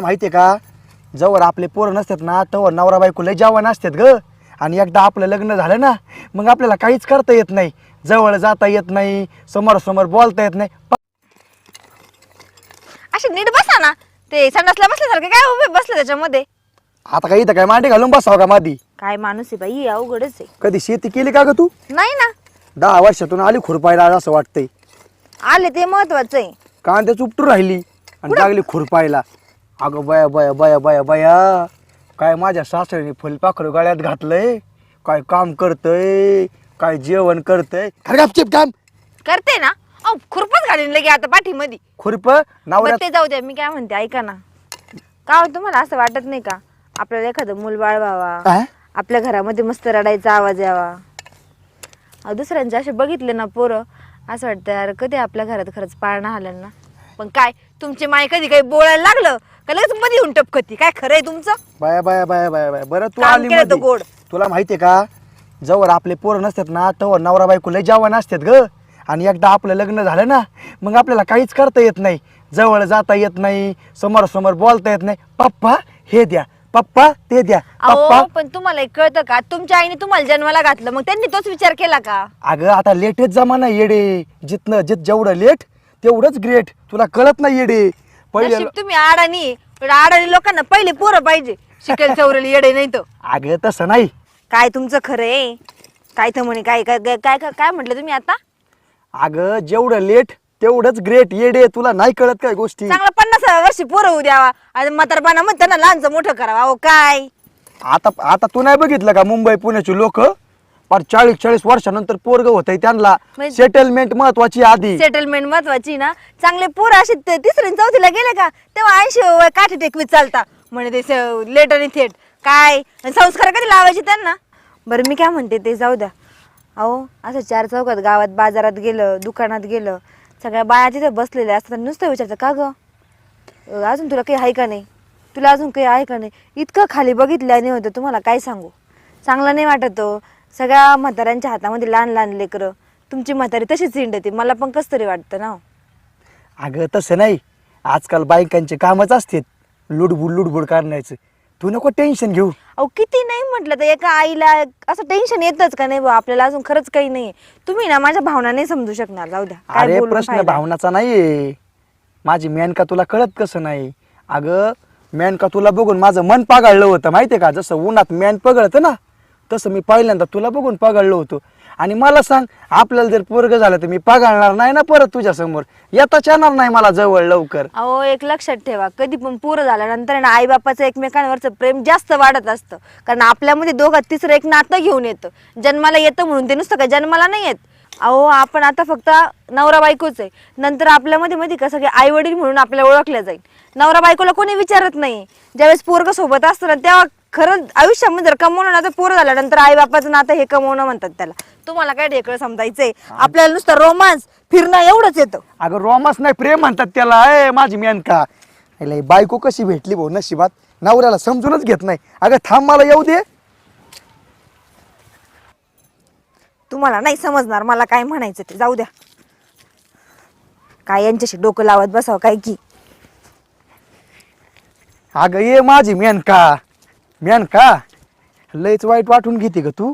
माहितीये का? जवळ आपले पोरं नसतात ना तवर नवरा बायको लय जवान असतात ग. आणि एकदा आपलं लग्न झालं ना मग आपल्याला काहीच करता येत नाही. जवळ जाता येत नाही समोर समोर बोलता येत नाही. असे नीट बसा ना. ते संडासला बसल्यासारखे काय उभे बसले त्याच्यामध्ये? आता काही इथं काय मांडी घालून बसावं का मादी? काय माणूस आहे बाई अवघडच आहे. कधी शेती केली का ग तू? नाही ना. दहा वर्षातून आली खुरपायला असं वाटतंय. आले ते महत्वाचं आहे. कांद्या चुपटू राहिली आणि लागली खुरपायला. अगं बया बया बया बया बया काय माझ्या सासऱ्याने फुलपाखरू गळ्यात घातलंय? काय काम करतय? काय जेवण करतय? काम करते ना. अहो खुरपच घालून लगे आता पाठीमध्ये खुरप? बरं नवऱ्यात ते जाऊ द्या मी काय म्हणते ऐका ना. का हो तुम्हाला असं वाटत नाही का? आपल्याला एखादं मूल बाळ व्हावा काय? आपल्या घरामध्ये मस्त रडायचा आवाज यावा. अहो, दुसऱ्यांचे असे बघितले ना पोरं असं वाटतं यार कधी आपल्या घरात खरंच पाळणा आलं ना. पण काय तुमची माय कधी काही बोलायला लागलं का लगेच मध्ये येऊन टपकती? काय खरं आहे तुमचं? बाया बाया बाया बाया बाया. बरं तू काम आली केलं तर मध्ये. गोड. तुला माहितीये का? जवळ आपले पोरं नसतात ना तवर नवरा बायको लय जवान असतात ग. आणि एकदा आपलं लग्न झालं ना मग आपल्याला काहीच करता येत नाही. जवळ जाता येत नाही समोर समोर बोलता येत नाही. पप्पा हे द्या. पप्पा ते द्या. पप्पा. अहो पण तुम्हाला एक कळतं का? तुमच्या आईने तुम्हाला जन्माला घातलं मग त्यांनी तोच विचार केला का? अगं आता लेटेच जमाना येडे. जिथनं जित जेवढं लेट तेवढंच ग्रेट तुला कळत नाही येडे पहिले नशीब तुम्ही आडानी पण लोकांना पहिले पोरं पाहिजे. शिकेल चौरेल येडे नाही तर. अगं तसं नाही. काय तुमचं खरं आहे? काय तर म्हणे काय काय काय काय काय म्हटलं तुम्ही आता? अगं जेवढं लेट तेवढंच ग्रेट येडे. तुला नाही कळत काय गोष्टी? चांगलं पन्नास वर्षी पोरं होऊ द्यावा. आणि म्हातारपणा मग त्यांना लहानचं मोठं करावं. अहो काय? आता आता तू नाही बघितलं का मुंबई पुण्याची लोक? पार चाळीस चाळीस वर्षानंतर पोरग होत त्यांना. म्हणजे- सेटलमेंट महत्वाची आधी. सेटलमेंट महत्वाची ना. चांगले पोरं असे ते तिसरी चौथीला गेले का? तेव्हा ऐंशी वय काठी टेकवीत चालता. म्हणे ते लेट आणि थेट काय? आणि संस्कार कधी लावायचे त्यांना? बरं मी काय म्हणते ते जाऊ द्या. अहो असं चार चौकात गावात बाजारात गेलं दुकानात गेलं. सगळ्या बाया तिथे बसलेल्या असतात. नुसतं विचारतं का ग? अं, अजून तुला काही आहे का नाही? तुला अजून काही आहे का नाही? इतकं खाली बघितल्याने होतं. तुम्हाला काय सांगू? चांगलं नाही वाटत हो. सगळ्या म्हाताऱ्यांच्या हातामध्ये लहान लहान लेकरं. तुमची म्हातारी तशीच हिंडते. मला पण कसं तरी वाटतं ना हो. अगं तसं नाही. आजकाल बायकांचे कामच असते लुडबुड लुडबुड करण्याचं. तू नको टेन्शन घेऊ. अहो किती नाही म्हटलं तर एका आईला असं टेन्शन येतच का नाही बुवा आपल्याला अजून खरंच काही नाही. तुम्ही ना माझ्या भावना नाही समजू शकणार. जाऊ द्या. काय अरे बोलून प्रश्न फायदा? भावनाचा नाहीये. माझी मेनका तुला कळत कसं नाही? अगं मेनका तुला बघून माझं मन पागाळलं होतं माहितीये का? जसं उन्हात मेन पगळतं ना. तसं मी पहिल्यांदा तुला बघून पागाळलो होतो. आणि मला सांग आपल्याला जर पोरग झालं तर मी पागाळणार नाही ना परत तुझ्या समोर येताच येणार नाही मला जवळ लवकर. अहो एक लक्षात ठेवा. कधी पण पोरं झाल्यानंतर ना आई बापाचं एकमेकांवरचं प्रेम जास्त वाढत असतं. कारण आपल्यामध्ये दोघात तिसरं एक नातं घेऊन येतं. जन्माला येतं म्हणून ते नुसतं काय जन्माला नाही येत. अहो आपण आता फक्त नवरा बायकोच आहे. नंतर आपल्यामध्ये मध्ये का सगळे आई वडील म्हणून आपल्याला ओळखल्या जाईल. नवरा बायकोला कोणी विचारत नाही. ज्यावेळेस पोरग सोबत असतं ना तेव्हा खरं आयुष्यामध्ये जर कमवणं ना तर पोरं झाल्यानंतर आई बापाचं नातं हे कमवणं म्हणतात त्याला. तुम्हाला काय ढेकळं समजायचंय? आपल्याला नुसतं रोमांस फिरणं एवढंच येतं. अगं रोमास नाही प्रेम म्हणतात त्याला. ए माझी मेनका. बायको कशी भेटली भाऊ नशिबात? नवऱ्याला समजूनच घेत नाही. अगं थांब मला येऊ दे. तुम्हाला नाही समजणार मला काय म्हणायचं ते. जाऊ द्या. काय यांच्याशी डोकं लावत बसावं काय की? अगं ये माझी मेनका. मेनका लयच वाईट वाटून घेते ग तू.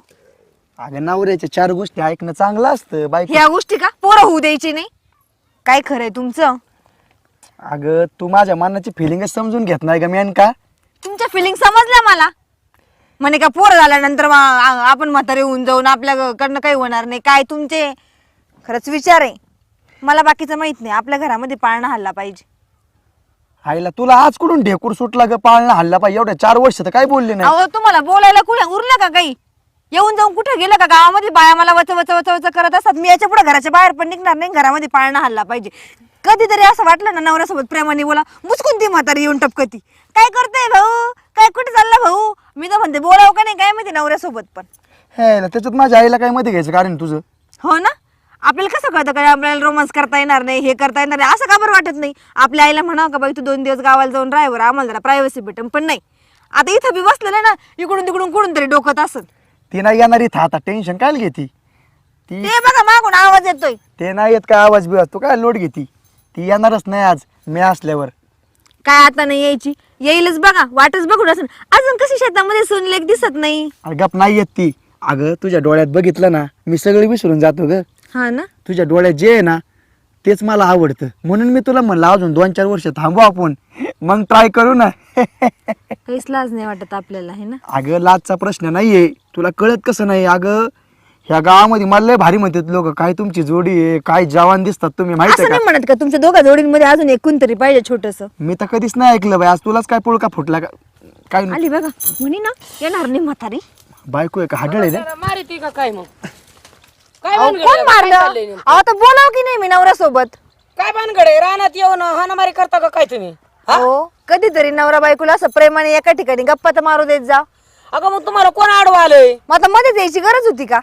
अगं नवऱ्याच्या चार गोष्टी ऐकणं चांगलं असतं बायको. ह्या गोष्टी का? पोरं होऊ द्यायची नाही. काय खरंय तुमचं? अगं तू माझ्या मनाची फिलिंगच समजून घेत नाही ग मेनका तुमच्या फिलिंग समजल्या मला? म्हणे का पोरं झाल्यानंतर आ- आपण म्हातारे होऊन जाऊन आपल्याकडनं काही होणार नाही. काय तुमचे? खरंच विचार आहे. मला बाकीचं माहीत नाही. आपल्या घरामध्ये पाळणा हल्ला पाहिजे. आईला तुला आज कुठून ढेकूर सुटला ग? पाळणा हल्ला पाहिजे. एवढ्या चार वर्ष तर काय बोलले नाही? अहो तुम्हाला बोलायला कुठे उरलं का काही? येऊन जाऊन कुठे गेलं का? गावामध्ये बाया मला वच वच वच वच करत असतात. मी याच्यापुढे घराच्या बाहेर पण निघणार नाही. घरामध्ये पाळणा हल्ला पाहिजे. कधीतरी असं वाटलं ना नवऱ्यासोबत प्रेमाने बोला. मुचकून ती म्हातारी येऊन टपकती. काय करताय भाऊ? काय कुठे चालला भाऊ? मी तर म्हणते बोलावं का नाही? काय माहिती नवऱ्यासोबत पण. हे ना, त्याच्यात माझ्या आईला काय मध्ये घ्यायचं कारण तुझं? हो ना? आपल्याला कसं कळतं का आपल्याला रोमांस करता येणार नाही हे करता येणार नाही? असं का बरं वाटत नाही? आपल्या आईला म्हणावं का बाई तू दोन दिवस गावाला जाऊन राहावर आम्हाला जरा प्रायव्हसी भेटन. पण नाही. आता इथं बी बसलेलं ना इकडून तिकडून कुठून तरी डोकत असत ती नाही येणार इथं आता टेन्शन काय घेती? ती ते बघा मागून आवाज येतोय. ते नाही येत काय आवाज बिवाज तू काय लोड घेती? ती येणारच नाही आज मी असल्यावर. काय आता नाही यायची? येईलच बघा वाटच बघून असं अजून कशी शेतामध्ये सोनलेख दिसत नाही? अरे गप नाही येत ती. अगं तुझ्या डोळ्यात बघितलं ना मी सगळं विसरून जातो ग. हा ना? तुझ्या डोळ्यात जे आहे ना तेच मला आवडतं. म्हणून मी तुला म्हणलं अजून दोन चार वर्ष थांबू आपण. मग ट्राय करू ना. काहीच लाज नाही वाटत आपल्याला हे ना? अगं लाजचा प्रश्न नाहीये. तुला कळत कसं नाही? अगं ह्या गावामध्ये मला लय भारी म्हणतात लोक. काय तुमची जोडी आहे? काय जवान दिसतात तुम्ही माहिती असं आहे नाही का म्हणत का? तुमच्या दोघा जोडींमध्ये अजून एकूण तरी पाहिजे छोटस. मी तर कधीच नाही ऐकलं बाई. आज तुलाच काय पुळका फुटला का? काय आली बघा. म्हणी ना येणार नाही म्हातारी. बायको आहे का? हाडळ आहे ना? जरा मारिती का काय मग? काय अहो, भानगड कोण आहे? काय मारलं? चाललंय नेमकं? अहो तर बोलाव की नाही मी नवऱ्यासोबत? काय भानगड आहे? रानात येऊन हाणामारी करता का काय तुम्ही? हा? हो कधीतरी नवरा बायकोला असं प्रेमाने एका ठिकाणी गप्पा तर मारू देत जा. अगं मग तुम्हाला कोण आडवा आलंय? मग आता मध्ये यायची गरज होती का?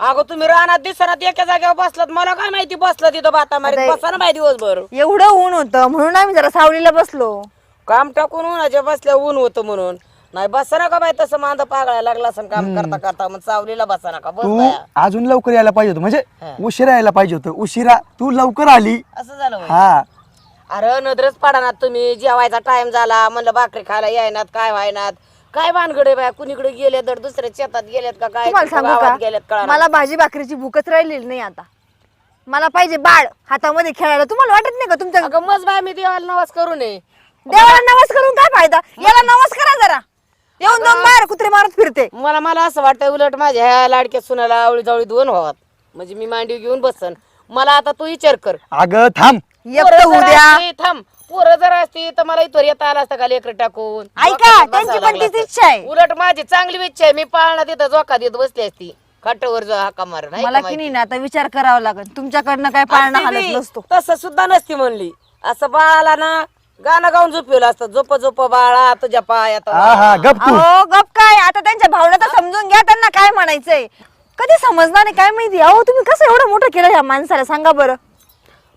अगं तुम्ही रानात दिसनात एका जागेवर बसलात. मला काय माहिती बसला तिथं बाता मारीत बसा ना माहिती दिवसभर. एवढं ऊन होतं म्हणून आम्ही जरा सावलीला बसलो. काम टाकून उन्हाच्या बसल्या ऊन होतं म्हणून. नाही बसा नका बाई तसं मांदा पागळायला लागला असं काम करता करता मग सावलीला बसा नका बस तू बाया. अजून लवकर यायला पाहिजे होतं. म्हणजे हा. उशिरा यायला पाहिजे होतं. उशिरा तू लवकर आली. असं झालं होय. हा. अरे नदरच पाडानात तुम्ही. जेवायचा टाइम झाला. म्हणलं भाकरी खायला यायनात काय व्हायनात? काय भानगडे बाय? कुणीकडे गेले तर दुसऱ्या शेतात गेलेत का काय? तुम्हाला सांगू गावात गेलेत का कळा मला भाजी भाकरीची भूकच राहिलेली नाही आता. मला पाहिजे बाळ हातामध्ये खेळायला. तुम्हाला वाटत नाही का तुमच्या अगं मज बाय मी देवाला नवाज करू नये देवाला नवस करून काय फायदा? याला नवस करा जरा. येऊन दोन बाहेर कुत्रे मारत फिरते. मला मला असं वाटतं उलट माझ्या ह्या लाडक्या सुनाला आवळी जावळी दोन व्हावात. म्हणजे मी मांडी घेऊन बसन. मला आता तू विचार कर. अगं थांब. जर उद्या. असती, थांब. पोरं जर असती तर मला इथं येता आला असतं का लेकर टाकून? ऐका, त्यांची पण लागलं तीच असतं. इच्छा आहे. उलट माझी चांगली इच्छा आहे. मी पाळणा तिथं जोका देत बसली असती. खाटावर जो हाका मार मला की नाही ना आता विचार करावा लागेल. तुमच्याकडनं काय पाळणं हालत नसतो. तसं सुद्धा नसती म्हणली. असं बाळाला ना गाणं गाऊन झोपवलं असतं. झोप झोप बाळा तुझ्या पायात हा हा गप तू. अहो गप काय? आता त्यांच्या भावना तर समजून घ्या त्यांना काय म्हणायचंय? कधी समजणार नाही काय माहिती? अहो तुम्ही कसं एवढं मोठं केलं ह्या माणसाला? सांगा बरं.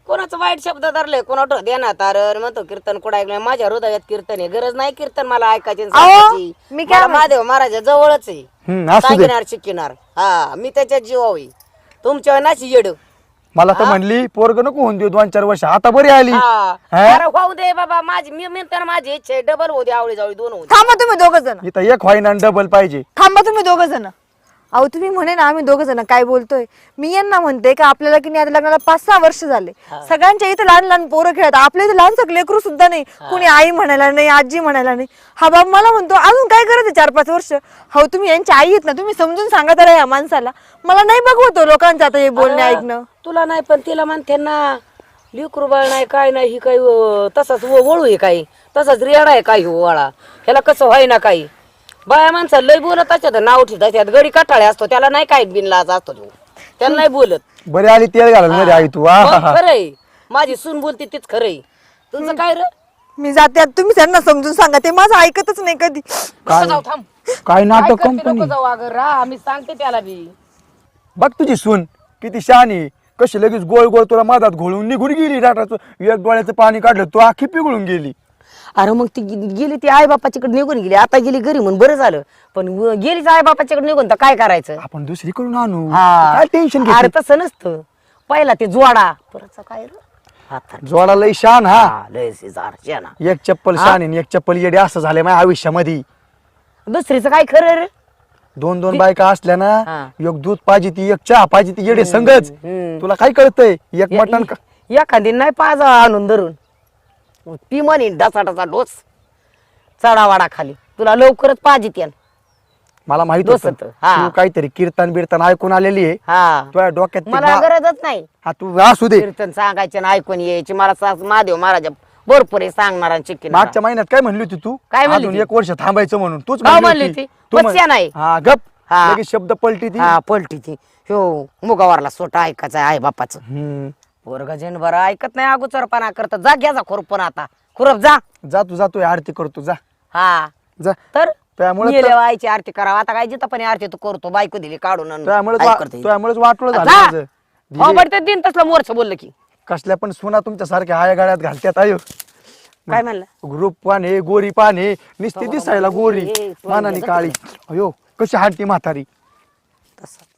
कोणाचं वाईट शब्द धरले कोणा देण्यात आर म्हणतो कीर्तन कुठं ऐकलं माझ्या हृदयात कीर्तन आहे. गरज नाही कीर्तन मला ऐकायची आणि अहो, सांगायची. मी काय मला महादेव महाराजा जवळच आहे. हम्म, असू दे. सांगणार शिकणार? हा मी त्याच्यात जीवावी. तुमच्या नाशी येड. मला तर म्हणली पोरग नको होऊन देऊ दोन चार वर्ष. आता बरी आली. हा. हा? अरे होऊ दे बाबा माझी मी म्हणतो माझी इच्छा आहे डबल होऊ दे आवळी जावळी दोन होऊ दे. थांबा तुम्ही दोघ जण. इथं एक व्हाईन आणि डबल पाहिजे. थांबा तुम्ही दोघ जण. अहो तुम्ही म्हणे ना आम्ही दोघ जण काय बोलतोय. मी यांना म्हणते का आपल्याला की नाही आता लग्नाला पाच सहा वर्ष झाले. सगळ्यांच्या इथे लहान लहान पोरं खेळत आपल्या इथे लहानसं लेकरू सुद्धा नाही. कुणी आई म्हणायला नाही आजी म्हणायला नाही. हा बाब मला म्हणतो अजून काय करत आहे चार पाच वर्ष? हो तुम्ही यांची आई आहेत ना तुम्ही समजून सांगा तर या माणसाला. मला नाही बघवतो लोकांचं आता हे बोलणे ऐकणं. तुला नाही पण तिला म्हणते ना लिकरू बाळ नाही काय नाही ही काही अं, तसाच व- वळू आहे काही. तसाच रेडा आहे काही वळा. ह्याला कसं व्हाय ना काही? बाया माणसं लय बोलत असतात नाव ठेवत असतात गडी कटाळे असतो त्याला नाही काय बिनलाज असतो तो. त्याला नाही बोलत. बरी आली तेल घालून मध्ये आई तू हा खरंय माझी सून बोलते तीच खरंय तुमचं काय रे? मी जाते आता तुम्ही त्यांना समजून सांगा ते माझं ऐकतच नाही कधी. नको जाऊ थांब. काय काय नाटक करते, कंपनी नको जाऊ अगं राहा मी सांगते त्याला बी. बघ तुझी सून किती शहाणी कशी लगेच गोळ गोळ तुला मधात घोळून निघून गेली डाटाचं एक डोळ्याचं पाणी काढलं तू आखी पिघळून गेली. अरे मग ती गे- गेली ती आई बापाच्याकडे निघून गेली. आता गेली घरी म्हणून बरं झालं. पण व- गेलीच आई बापाच्याकडे निघून तर काय करायचं? आपण दुसरीकडून आणू. हा. काय टेन्शन अरे घे तसं नसतं. पहिला ते जोडा. परत काय रे. जोडा लय शान हा. हा, लय शेजार, शेणा. एक चप्पल शान आणि एक चप्पल येडे असं झालंय माझ्या आयुष्यामध्ये. दुसरीचं काय खरं रे? दोन दोन बायका असल्या ना हा. एक दूध पाहिजे ती एक चहा पाहिजे ती येडे संगच. हम्म. तुला काय कळतंय? एक मटण का- एखादी नाही पाजा आणून धरून. ती म्हणे डसा डसा डोस. चढावाडा खाली. तुला लवकरच पाहिजे त्यान मला माहीत दोस्त होतं हा. तू काहीतरी कीर्तन बिर्तन ऐकून आलेली आहे. हा. तुझ्या डोक्यात ते मला गरजच नाही. हा तू असू दे. कीर्तन सांगायचे ऐकून यायची. मला सास महादेव महाराजा भरपूर आहे सांगणार आणि शिकणार. मागच्या महिन्यात काय म्हणली होती तू? काय म्हणली अजून ती? एक वर्ष थांबायचं म्हणून. तूच काय म्हणली होती. ती? म्हण- नाही. हा गप. हा. लगेच शब्द पलटी ती. हा पलटी ती. हो मुगावरला सोटा ऐकायचा आहे बापाचं. हम्म. पोरग जेन बरं ऐकत नाही अगोचरपणा करत. जा घ्या जा खुरपण आता. खुरप जा. जा तू जातोय आरती करतो जा. हा. जा. तर त्यामुळे आईची आरती करावं. आता काय जिथं पण आरती तू करतो बायको दिली काढून आणि करते? त्यामुळेच वाटलं झालं जा. माझं. हो. बरं ते दिन तसलं मोरच बोललं की. कसल्या पण सुना तुमच्या सारख्या हाया गाड्यात घालत्यात आयो. काय म्हणलं? ग्रुप पान हे गोरी पान हे नुसती दिसायला गोरी. हे, मानाने हे, काळी. अयो कशी हांटी म्हातारी. तसं.